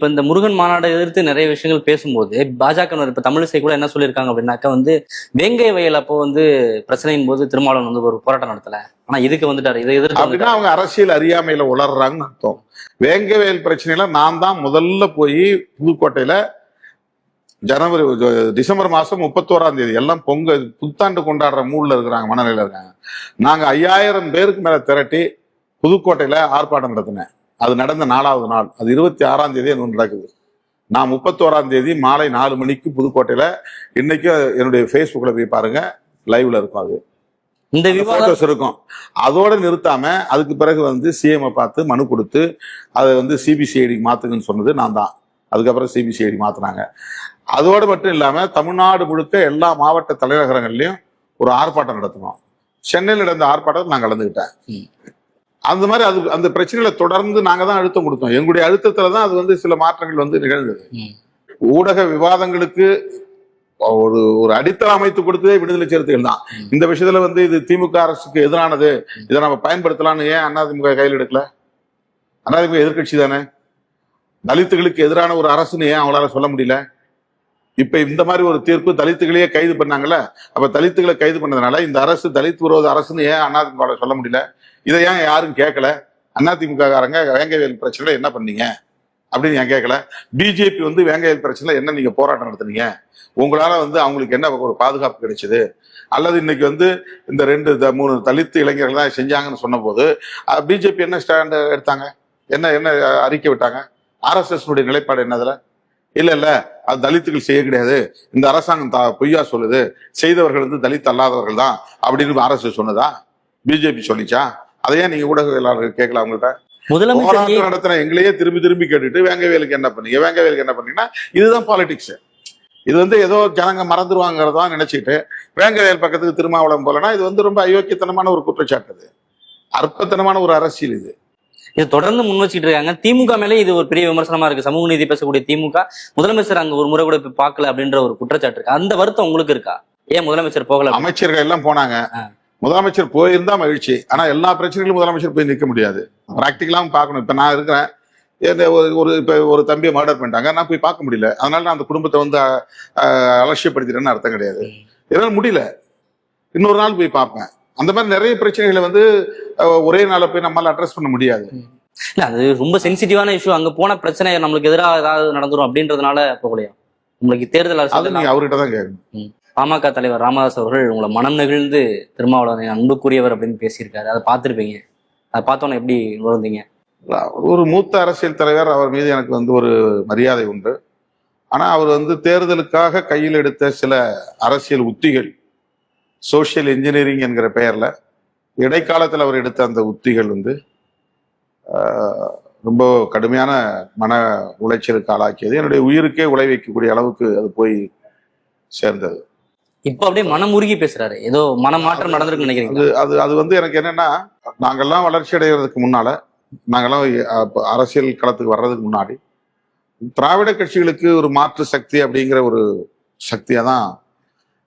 இப்ப இந்த முருகன் மாநாட்டை எதிர்த்து நிறைய விஷயங்கள் பேசும்போது பாஜக இப்ப தமிழிசை கூட என்ன சொல்லியிருக்காங்க அப்படின்னாக்கா வந்து வேங்கை வயல் அப்போ வந்து பிரச்சனையின் போது திருமாவளவன் வந்து ஒரு போராட்டம் நடத்தல. ஆனா இதுக்கு வந்துட்டாரு. இதை எதிர்த்து அப்படின்னா. அவங்க அரசியல் அறியாமையில உளர்றாங்கன்னு அர்த்தம். வேங்கவேல் பிரச்சனையில நான் தான் முதல்ல போய் புதுக்கோட்டையில ஜனவரி டிசம்பர் மாசம் முப்பத்தோராம் தேதி எல்லாம் பொங்க புத்தாண்டு கொண்டாடுற மூட்ல இருக்கிறாங்க மனநிலையில இருக்காங்க. நாங்க ஐயாயிரம் பேருக்கு மேல திரட்டி புதுக்கோட்டையில ஆர்ப்பாட்டம் நடத்தினேன். அது நடந்த நாலாவது நாள். அது இருபத்தி ஆறாம் தேதி எனக்கு நடக்குது. நான் முப்பத்தோராம் தேதி மாலை நாலு மணிக்கு புதுக்கோட்டையில இன்னைக்கு என்னுடைய ஃபேஸ்புக்கில் போய் பாருங்க. லைவ்ல இருக்கும் அது. இந்த விவாதம் இருக்கும். அதோட நிறுத்தாம அதுக்கு பிறகு வந்து சிஎம் பார்த்து மனு கொடுத்து அதை வந்து சிபிசிஐடி மாத்துங்கன்னு சொன்னது நான் தான். அதுக்கப்புறம் சிபிசிஐடி மாத்துனாங்க. அதோடு மட்டும் இல்லாம தமிழ்நாடு முழுக்க எல்லா மாவட்ட தலைநகரங்கள்லயும் ஒரு ஆர்ப்பாட்டம் நடத்தினோம் சென்னையில் நடந்த ஆர்ப்பாட்டத்தில் நான் கலந்துக்கிட்டேன். அந்த மாதிரி அது அந்த பிரச்சனைகளை தொடர்ந்து நாங்க தான் அழுத்தம் கொடுத்தோம். எங்களுடைய அழுத்தத்துல தான் அது வந்து சில மாற்றங்கள் வந்து நிகழ்ந்தது. ஊடக விவாதங்களுக்கு ஒரு ஒரு அடித்தளம் அமைத்து கொடுத்ததே விடுதலை சிறுத்தைகள் தான். இந்த விஷயத்துல வந்து இது திமுக அரசுக்கு எதிரானது. இதை நம்ம பயன்படுத்தலாம்னு ஏன் அதிமுக கையில் எடுக்கல? அதிமுக எதிர்க்கட்சி தானே? தலித்துகளுக்கு எதிரான ஒரு அரசுன்னு ஏன் அவங்களால சொல்ல முடியல? இப்ப இந்த மாதிரி ஒரு தீர்ப்பு தலித்துகளையே கைது பண்ணாங்கல்ல? அப்ப தலித்துகளை கைது பண்ணதுனால இந்த அரசு தலித் விரோத அரசுன்னு ஏன் அதிமுக சொல்ல முடியல? இதை ஏன் யாரும் கேட்கல? அதிமுக காரங்க வேங்கவேல் பிரச்சனையில என்ன பண்ணீங்க? அப்படின்னு ஏன் கேட்கல? பிஜேபி வந்து வேங்கவேல் பிரச்சனையில என்ன நீங்க போராட்டம் நடத்துனீங்க? உங்களால வந்து அவங்களுக்கு என்ன ஒரு பாதுகாப்பு கிடைச்சது? அல்லது இன்னைக்கு வந்து இந்த ரெண்டு த- மூணு தலித்து இளைஞர்கள் தான் செஞ்சாங்கன்னு சொன்னபோது பிஜேபி என்ன ஸ்டாண்ட் எடுத்தாங்க? என்ன என்ன அறிக்கை விட்டாங்க? ஆர்எஸ்எஸ் நிலைப்பாடு என்னதுல இல்ல இல்ல. அது தலித்துகள் செய்ய கிடையாது. இந்த அரசாங்கம் தா- பொய்யா சொல்லுது. செய்தவர்கள் வந்து தலித் அல்லாதவர்கள் தான் அப்படின்னு ஆர்எஸ்எஸ் சொன்னதா? பிஜேபி சொல்லிச்சா? அதையே நீங்க ஊடகவியலாளர்கள் கேட்கல அவங்கள்ட்ட முதலமைச்சர் நடத்தின எங்களையே திரும்பி திரும்பி கேட்டுட்டு வேங்கவேலுக்கு என்ன பண்ணீங்க? வேங்கவேலுக்கு என்ன பண்ணீங்கன்னா இதுதான் பாலிடிக்ஸ் இது வந்து ஏதோ ஜனங்க மறந்துருவாங்கிறதா நினைச்சிட்டு வேங்கவேல் பக்கத்துக்கு திருமாவளம் போலனா இது வந்து ரொம்ப அயோக்கியத்தனமான ஒரு குற்றச்சாட்டு இது அற்பத்தனமான ஒரு அரசியல் இது. இது தொடர்ந்து முன் வச்சுட்டு இருக்காங்க. திமுக மேலே இது ஒரு பெரிய விமர்சனமா இருக்கு. சமூக நீதி பேசக்கூடிய திமுக முதலமைச்சர் அங்க ஒரு முறை கூட போய் பார்க்கல அப்படின்ற ஒரு குற்றச்சாட்டு இருக்கு. அந்த வருத்தம் உங்களுக்கு இருக்கா? ஏன் முதலமைச்சர் போகல அமைச்சர்கள் எல்லாம் போனாங்க. முதலமைச்சர் போயிருந்தா மகிழ்ச்சி. ஆனா எல்லா பிரச்சனைகளும் முதலமைச்சர் போய் நிற்க முடியாது. பிராக்டிகலாவும் பார்க்கணும். இப்ப நான் இருக்கிறேன். ஒரு- ஒரு இப்ப ஒரு தம்பியை மர்டர் பண்ணிட்டாங்க. நான் போய் பார்க்க முடியல. அதனால நான் அந்த குடும்பத்தை வந்து அலட்சியப்படுத்திட்டேன்னு அர்த்தம் கிடையாது. என்னால முடியல. இன்னொரு நாள் போய் பார்ப்பேன். அந்த மாதிரி நிறைய பிரச்சனைகளை வந்து ஒரே நாள்ல போய் நம்மளால அட்ரஸ் பண்ண முடியாது. இல்ல அது ரொம்ப சென்சிட்டிவான இஷ்யூ அங்க போன பிரச்சனை நம்மளுக்கு எதிராக ஏதாவது நடந்துரும் அப்படின்றதுனால போகலையா? உங்களுக்கு தேர்தல் அரசியல் நீங்க அவர்கிட்ட தான் கேட்கணும் பாமக தலைவர் ராமதாஸ் அவர்கள் உங்களை மனம் நெகிழ்ந்து திருமாவளவனை அன்புக்குரியவர் அப்படின்னு பேசியிருக்காரு. அதை பார்த்திருப்பீங்க. அதை பார்த்தோன்னே எப்படி உணர்ந்தீங்க? ஒரு மூத்த அரசியல் தலைவர் அவர் மீது எனக்கு வந்து ஒரு மரியாதை உண்டு. ஆனா அவர் வந்து தேர்தலுக்காக கையில் எடுத்த சில அரசியல் உத்திகள் சோஷியல் இன்ஜினியரிங் என்கிற பெயர்ல இடைக்காலத்தில் அவர் எடுத்த அந்த உத்திகள் வந்து ரொம்ப கடுமையான மன உளைச்சலுக்கு ஆளாக்கியது. என்னுடைய உயிருக்கே உழை வைக்கக்கூடிய அளவுக்கு அது போய் சேர்ந்தது. இப்போ அப்படியே மனம் உருகி பேசுறாரு. ஏதோ மனமாற்றம் நடந்திருக்குன்னு நினைக்கிறீங்க அது அது அது வந்து எனக்கு என்னன்னா நாங்கெல்லாம் வளர்ச்சி அடைகிறதுக்கு முன்னால நாங்கெல்லாம் அரசியல் களத்துக்கு வர்றதுக்கு முன்னாடி திராவிட கட்சிகளுக்கு ஒரு மாற்று சக்தி அப்படிங்கிற ஒரு சக்தியை தான்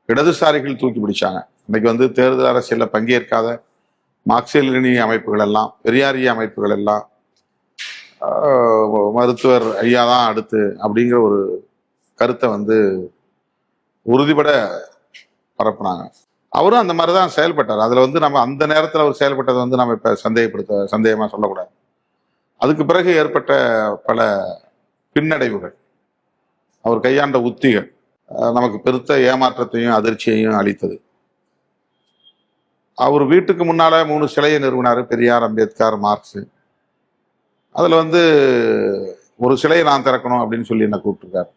இடதுசாரிகள் தூக்கி பிடிச்சாங்க. இன்னைக்கு வந்து தேர்தல் அரசியல்ல பங்கேற்காத மார்க்சிய அமைப்புகள் எல்லாம் பெரியாரிய அமைப்புகள் எல்லாம் மருத்துவர் ஐயா தான் அடுத்து அப்படிங்கிற ஒரு கருத்தை வந்து உறுதிபட பரப்புனாங்க. அவரும் அந்த மாதிரி தான் செயல்பட்டார். அதில் வந்து நம்ம அந்த நேரத்தில் அவர் செயல்பட்டதை வந்து நம்ம இப்போ சந்தேகப்படுத்த சந்தேகமாக சொல்லக்கூடாது. அதுக்கு பிறகு ஏற்பட்ட பல பின்னடைவுகள். அவர் கையாண்ட உத்திகள் நமக்கு பெருத்த ஏமாற்றத்தையும் அதிர்ச்சியையும் அளித்தது. அவர் வீட்டுக்கு முன்னால் மூணு சிலையை நிறுவினார் பெரியார் அம்பேத்கர் மார்க்ஸு. அதில் வந்து ஒரு சிலையை நான் திறக்கணும் அப்படின்னு சொல்லி என்ன கூப்பிட்டுருக்காரு.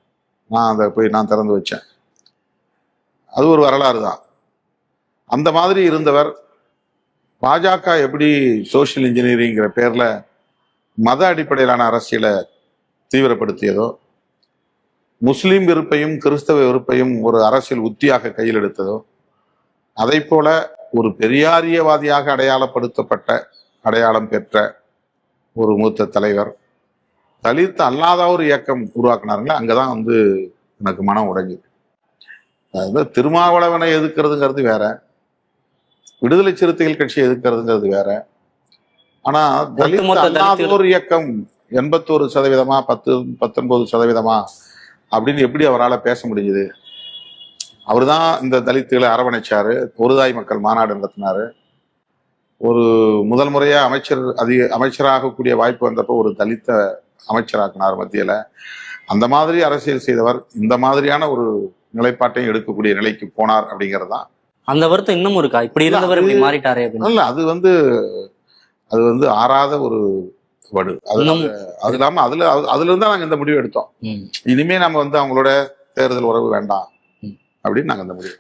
நான் அதை போய் நான் திறந்து வச்சேன். அது ஒரு வரலாறு தான். அந்த மாதிரி இருந்தவர் பாஜக எப்படி சோஷியல் இன்ஜினியரிங்கிற பேரில் மத அடிப்படையிலான அரசியலை தீவிரப்படுத்தியதோ முஸ்லீம் வெறுப்பையும் கிறிஸ்தவ வெறுப்பையும் ஒரு அரசியல் உத்தியாக கையில் எடுத்ததோ அதை போல ஒரு பெரியாரியவாதியாக அடையாளப்படுத்தப்பட்ட அடையாளம் பெற்ற ஒரு மூத்த தலைவர். தலித் அல்லாத ஒரு இயக்கம் உருவாக்குனாருங்களே அங்கதான் வந்து எனக்கு மனம் உடைஞ்சுது. அதாவது திருமாவளவனை எதிர்க்கிறதுங்கிறது வேற. விடுதலை சிறுத்தைகள் கட்சி எதிர்க்கிறதுங்கிறது வேற. ஆனா தலித் ஒரு இயக்கம் எண்பத்தோரு சதவீதமா பத்து பத்தொன்பது சதவீதமா அப்படின்னு எப்படி அவரால் பேச முடிஞ்சுது? அவர் தான் இந்த தலித்துகளை அரவணைச்சாரு. ஒருதாய் மக்கள் மாநாடு நடத்தினாரு. ஒரு முதல் முறையா அமைச்சர் அதிக அமைச்சராகக்கூடிய வாய்ப்பு வந்தப்போ ஒரு தலித்த அமைச்சராக்கினார் மத்தியில. அந்த மாதிரி அரசியல் செய்தவர் இந்த மாதிரியான ஒரு நிலைப்பாட்டையும் எடுக்கக்கூடிய நிலைக்கு போனார் அப்படிங்கிறது தான் அந்த வருத்தம் இன்னமும் இருக்கா? இப்படி இருந்தவர் இப்படி மாறிட்டாரே இல்ல அது வந்து அது வந்து ஆறாத ஒரு வடு. அது இன்னும் அது இல்லாம அதுல அது- அதுல இருந்தா நாங்க இந்த முடிவு எடுத்தோம். இனிமே நம்ம வந்து அவங்களோட தேர்தல் உறவு வேண்டாம். அப்படின்னு நாங்கள் அந்த முடிவு